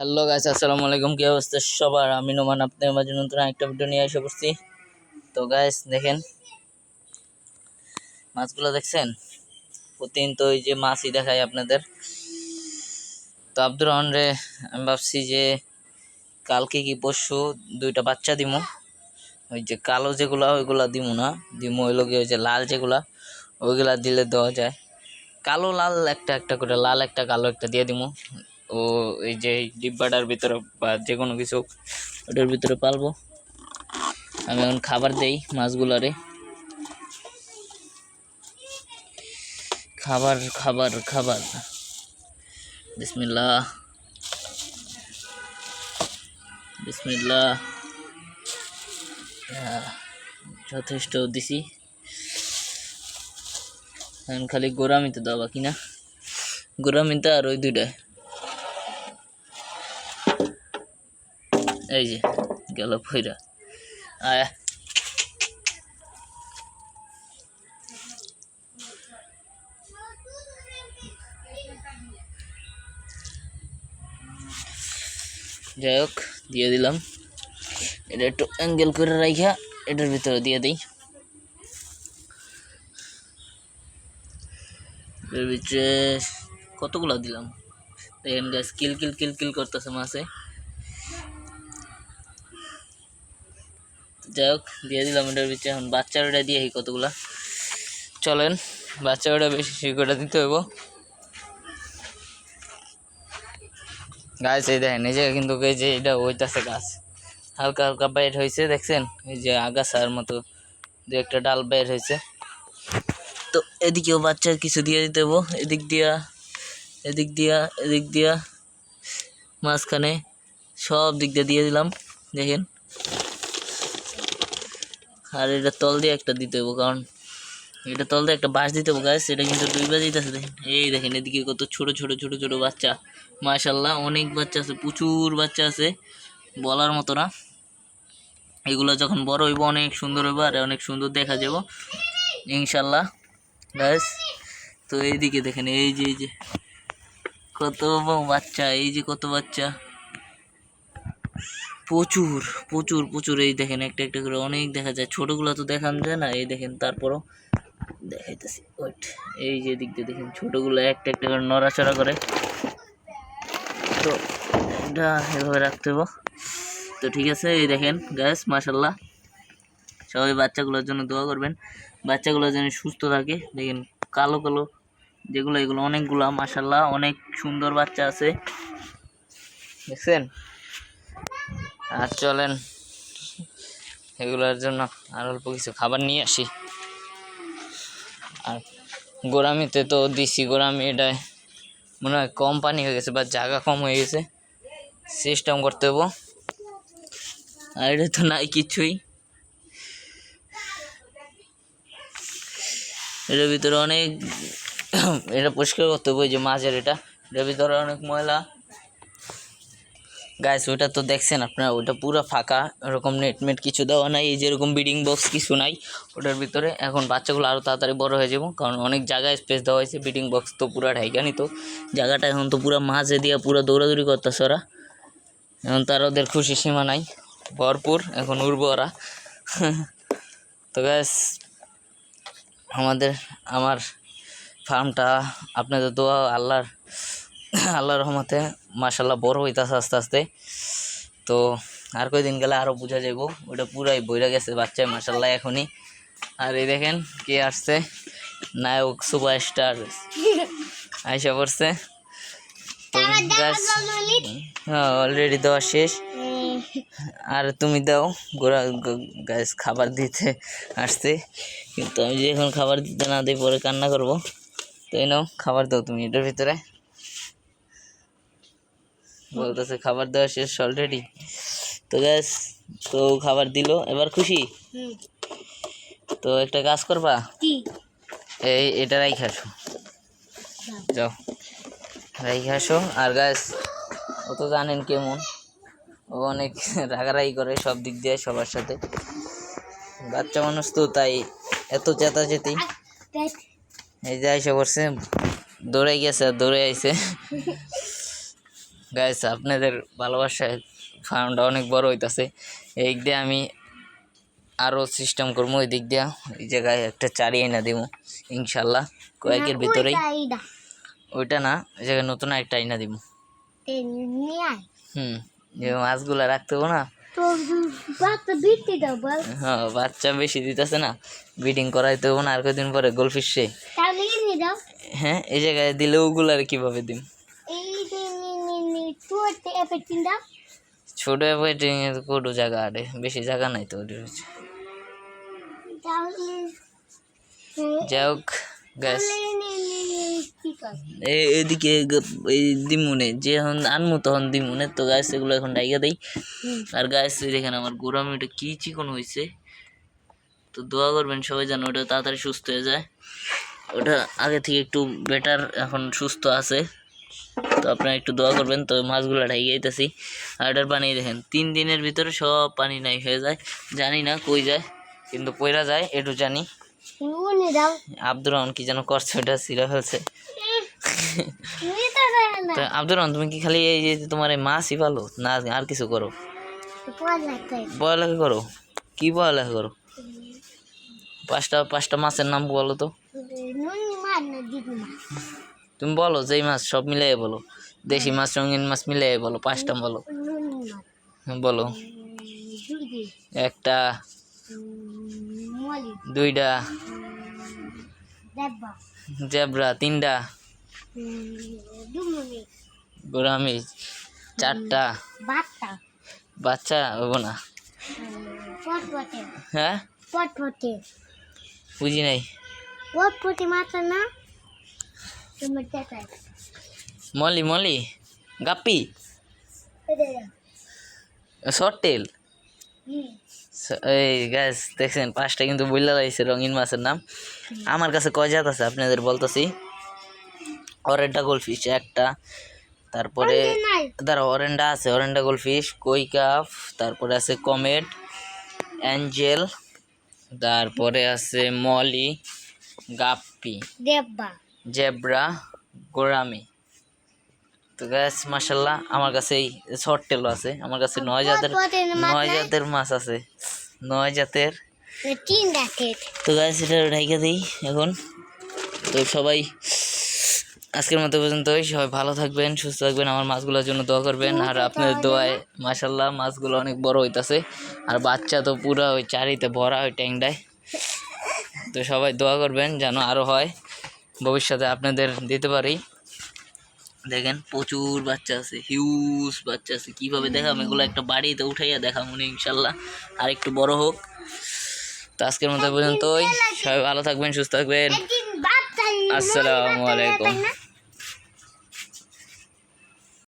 Hello guys, আসসালামু আলাইকুম। কি অবস্থা সবার? আমি নোমান আপনাদের মাঝে নতুন একটা ভিডিও নিয়ে এসে পড়ছি তো গাইস, দেখেন, মাছগুলো দেখছেন? প্রতিদিন তো ওই যে মাছই দেখাই আপনাদের। তো আব্দুর রহমান রে, আমি ভাবছি যে কালকে কি পরশু দুইটা বাচ্চা দিমু। ওই যে কালো যেগুলা, ওইগুলা দিমু না। ওই লগে ওই যে লাল যেগুলা, ওইগুলা দিলে দেওয়া যায়। কালো লাল একটা একটা করে, লাল একটা, কালো একটা দিয়ে দিমু। ও এই যে ডিব্বাটার ভিতরে বা যে কোনো কিছু ওটার ভিতরে পালবো। আমি এখন খাবার দেই মাছগুলারে। খাবার খাবার খাবার। বিসমিল্লাহ। বিসমিল্লাহ। আহ, যথেষ্ট দিছি। এখন খালি গোড়ামিতে দেওয়া বাকি না। গোড়ামিতে আর ওই দুইটায়। এই যে, গেল ফইরা আয়। যাই হোক, দিয়ে দিলাম। এটা একটু অ্যাঙ্গেল করে রাখা এটার ভিতরে দিয়ে দিই। এর ভিতরে কতগুলো দিলাম? দেখেন গ্যাস কিল কিল কিল কিল করতেছে মাছে যাই হোক, দিয়ে দিলাম এটার ভিতরে। এখন বাচ্চার ওটা দিয়ে এই কতগুলা। চলেন বাচ্চা ওটা বেশি বেশি দিতে হইব। গাছ এই দেখেন, এই যে কিন্তু এই যে এটা ওইটাছে গাছ। হালকা হালকা বাইর হয়েছে দেখছেন? এই যে আগাছার মতো দু একটা ডাল বাইর হয়েছে তো এদিকেও বাচ্চার কিছু দিয়ে দিতে হইব। এদিক দিয়া এদিক দিয়া এদিক দিয়া। মাঝখানে সব দিক দিয়ে দিয়ে দিলাম, দেখেন। আর এটা তল দিয়ে একটা দিতে হব কারণ এটা তল দিয়ে একটা বাঁশ দিতে হব গাছ এটা কিন্তু দুই বাজ দিতেছে দেখেন। এই দেখেন, এদিকে কত ছোট ছোট ছোট ছোট বাচ্চা। মাশাল্লাহ অনেক বাচ্চা আছে, প্রচুর বাচ্চা আছে, বলার মতো না। এগুলো যখন বড় হইব, অনেক সুন্দর হইব আর অনেক সুন্দর দেখা যাব ইনশাল্লাহ গাছ তো এইদিকে দেখেন, এই যে এই যে, কত বাচ্চা, এই যে কত বাচ্চা। প্রচুর প্রচুর প্রচুর। এই দেখেন একটা একটা করে অনেক দেখা যায়। ছোটগুলো তো দেখান যায় না। এই দেখেন তারপরও দেখাইতেছি। ওয়েট, এই যে দিক দিয়ে দেখেন ছোটগুলো একটা একটা করে নড়াচড়া করে। তো এটা এভাবে রাখতে হবে তো ঠিক আছে, এই দেখেন গ্যাস মাসাল্লাহ সবাই বাচ্চাগুলোর জন্য দোয়া করবেন। বাচ্চাগুলো যেন সুস্থ থাকে। দেখেন কালো কালো যেগুলো, এগুলো অনেকগুলা মাসাল্লাহ অনেক সুন্দর বাচ্চা আছে। দেখছেন? আর চলেন, এগুলোর জন্য আর অল্প কিছু খাবার নিয়ে আসি। আর গোড়ামিতে তো দিছি গোড়ামি এটায় মনে হয় কম পানি হয়ে গেছে বা জায়গা কম হয়ে গেছে সিস্টেম করতে হব। আর এটা তো নাই কিছুই। এটার ভিতরে অনেক, এটা পরিষ্কার করতে হবে যে মাছের এটা। এটার ভিতরে অনেক ময়লা। গাইস ওটা তো দেখছেন আপনারা, ওটা পুরো ফাঁকা এরকম নেট মেট কিছু দেওয়া নাই, এই যেরকম বিডিং বক্স কিছু নাই, ওটার ভিতরে। এখন বাচ্চাগুলো আরও তাড়াতাড়ি বড় হয়ে যাব, কারণ অনেক জায়গায় স্পেস দেওয়া হয়েছে বিডিং বক্স তো পুরো ঢাইকানি তো। জায়গাটা এখন তো পুরো মাঝে দিয়ে পুরো দৌড়াদৌড়ি করতেছে ওরা। এখন তার ওদের খুশি সীমা নাই, ভরপুর, এখন উড়বো ওরা। তো গ্যাস আমাদের, আমার ফার্মটা আপনাদের দোয়া, আল্লাহর আল্লাহর রহমতে মাসাল্লাহ বড় হইতাছে আস্তে আস্তে। তো আর কয়দিন গেলে আরও বোঝা যাইব ওটা পুরাই বইরা গেছে বাচ্চায় মাসাল্লাহ এখনই। আর এই দেখেন কে আসছে? নায়ক সুপারস্টার আইসা পড়ছে। তো গাছ হ্যাঁ অলরেডি দেওয়া শেষ। আর তুমি দাও গোড়া গাছ খাবার দিতে আসছে। কিন্তু আমি যে এখন খাবার দিতে না দিই পরে কান্না করব। তো এই নাও খাবার দাও তুমি এটার ভিতরে। বলতেছে খাবার দেওয়া শেষ অলরেডি তো গ্যাস তো খাবার দিল এবার খুশি? তো একটা কাজ করবা? এই এটা রাইখে আসো। যাও। রাইখে আসো। আর গ্যাস ও তো জানেন কেমন? ও অনেক রাগারাগি করে সব দিক দিয়ে সবার সাথে। বাচ্চা মানুষ তো তাই এত চেতাচেতি। এই যে আইসা করছে দৌড়ে গেছে আর দৌড়ে আইছে। গাইস আপনাদের ভালোবাসায় ফার্মটা অনেক বড় হইতাছে। এই দিয়ে আমি আরও সিস্টেম করব ওই দিক দিয়া এই জায়গায় একটা চারি এনে দিব ইনশাল্লাহ কয়েকের ভিতরেই। ওইটা না ওই জায়গায় নতুন একটা আইনা দিব। হুম যে মাছগুলো রাখতে হবে না? হ্যাঁ বাচ্চা বেশি দিতেছে না ব্রিডিং করাইতে হবে না আর কদিন পরে গোলফিশে হ্যাঁ এই জায়গায় দিলে ওগুলো আর কীভাবে দিম এই যে নি নি নি তুই এফে চিন্তা ছোট ব্রিডিং এর কোনো জায়গা আরে বেশি জায়গা নাই তো ওদের হচ্ছে যাই হোক গ্যাস এদিকে এই দিমুনে যে এখন আনমু তখন দিমুনে তো গাছ এগুলো এখন ডাইগা দেই। আর গাছ দেখেন আমার গোড়ামি ওটা কি চিকন হয়েছে তো দোয়া করবেন সবাই যেন ওটা তাড়াতাড়ি সুস্থ হয়ে যায়। ওটা আগে থেকে একটু বেটার এখন সুস্থ আছে। তো আপনারা একটু দোয়া করবেন তো মাছগুলো ঢাইয়ে যেতেছি আর এটার পানি দেখেন তিন দিনের ভিতরে সব পানি নাই হয়ে যায়। জানি না কই যায় কিন্তু পয়রা যায় একটু জানি। আব্দুর রহমান কি যেন করছে ওটা ছিঁড়ে ফেলছে। আব্দুর রহমান তুমি কি খালি এই যে তোমার এই মাছই ভালো না আর কিছু করো। পড়ালেখা। করো? কি পড়ালেখা করো? পাঁচটা পাঁচটা মাছের নাম বলো তো। তুমি বলো যেই মাছ সব মিলাই বলো। দেশি মাছ রঙিন মাছ মিলাই বলো পাঁচটা বলো। বলো। একটা দুইটা জেব্রা তিনটা গোরামি চারটা বাচ্চা হব না। হ্যাঁ? বুঝি নাই। পটপটে না? Molly molly, guppy. Short tail এই গ্যাস দেখছেন, পাঁচটা কিন্তু বইলা লাগছে রঙিন মাছের নাম। আমার কাছে কয় জাত আছে আপনাদের বলতেছি? অরেন্ডা গোলফিশ একটা, তারপরে তার অরেন্ডা আছে, অরেন্ডা গোলফিশ, কই কাপ তারপরে আছে কমেট, অ্যাঞ্জেল, তারপরে আছে মলি, গাপ্পি। দেব্বা। জেব্রা গোরামি তো গ্যাস মাসাল্লাহ আমার কাছে এই শর্ট টেলও আছে। আমার কাছে নয় জাতের নয় জাতের মাছ আছে। নয় জাতের। তো গাছ এটা ঢাইকা দিই এখন। তো সবাই আজকের মতো পর্যন্তই। সবাই ভালো থাকবেন সুস্থ থাকবেন আমার মাছগুলোর জন্য দোয়া করবেন। আর আপনাদের দোয়ায় মাসাল্লাহ মাছগুলো অনেক বড় হইতাছে। আর বাচ্চা তো পুরো ওই চারিতে ভরা ওই ট্যাংটায় তো সবাই দোয়া করবেন যেন আরও হয়। ভবিষ্যতে আপনাদের দিতে পারি। দেখেন প্রচুর বাচ্চা আছে হিউজ বাচ্চা আছে। কীভাবে দেখাম? এগুলো একটা বাড়িতে উঠাইয়া দেখাম উনি ইনশাল্লাহ। আর একটু বড় হোক। তো আজকের মতো পর্যন্তই। সবাই ভালো থাকবেন সুস্থ থাকবেন। আসসালামু আলাইকুম।